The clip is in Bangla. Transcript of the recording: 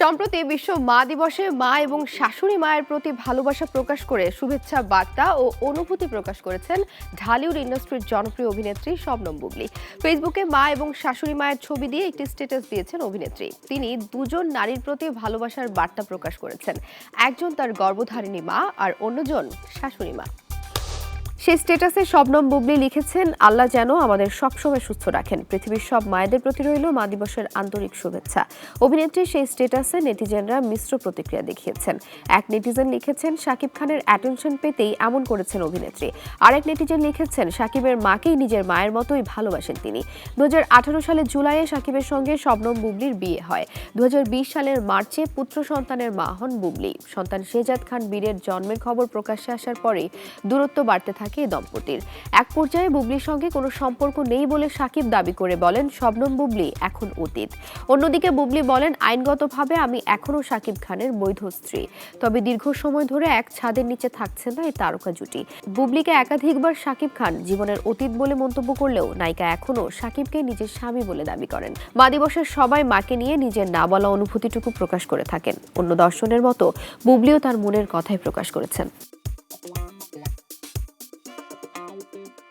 সম্প্রতি বিশ্ব মা দিবসে মা এবং শাশুড়ি মায়ের প্রতি ভালোবাসা প্রকাশ করে শুভেচ্ছা বার্তা ও অনুভূতি প্রকাশ করেছেন ঢালিউড ইন্ডাস্ট্রির জনপ্রিয় অভিনেত্রী শবনম বুবলি। ফেসবুকে মা এবং শাশুড়ি মায়ের ছবি দিয়ে একটি স্ট্যাটাস দিয়েছেন অভিনেত্রী। তিনি দুজন নারীর প্রতি ভালোবাসার বার্তা প্রকাশ করেছেন। একজন তার গর্ভধারিণী মা আর অন্যজন শাশুড়ি মা। সেই স্ট্যাটাসে শবনম বুবলি লিখেছেন। আল্লাহ যেন আমাদের সবসময় সুস্থ রাখেন। পৃথিবীর সব মায়েদের প্রতি রইল মা দিবসের আন্তরিক শুভেচ্ছা। অভিনেত্রী সেই স্ট্যাটাসে নেটিজেনরা মিশ্র প্রতিক্রিয়া দেখিয়েছেন। এক নেটিজেন লিখেছেন, শাকিব খানের অ্যাটেনশন পেতেই এমন করেছেন অভিনেত্রী। আরেক নেটিজেন লিখেছেন, শাকিবের মাকেই নিজের মায়ের মতোই ভালোবাসেন তিনি। দু সালের জুলাইয়ে শাকিবের সঙ্গে শবনম বুবলির বিয়ে হয়। দু সালের মার্চে পুত্র সন্তানের মা হন বুবলি। সন্তান শেজাদ খান, বীরের জন্মের খবর প্রকাশ্যে আসার পরে দূরত্ব বাড়তে থাকে এই দম্পতির। এক পর্যায়ে বুবলির সঙ্গে কোনো সম্পর্ক নেই বলে সাকিব দাবি করে বলেন, শবনম বুবলি এখন অতীত। অন্যদিকে বুবলি বলেন, আইনগতভাবে আমি এখনও সাকিব খানের বৈধ স্ত্রী। তবে দীর্ঘ সময় ধরে এক ছাদের নিচে থাকছেন না এই তারকা জুটি। বুবলিকে একাধিকবার সাকিব খান জীবনের অতীত বলে মন্তব্য করলেও নায়িকা এখনও সাকিবকে নিজের স্বামী বলে দাবি করেন। মা দিবসের সবাই মাকে নিয়ে নিজের না বলা অনুভূতিটুকু প্রকাশ করে থাকেন। অন্য দর্শনের মতো বুবলিও তার মনের কথাই প্রকাশ করেছেন। Tchau.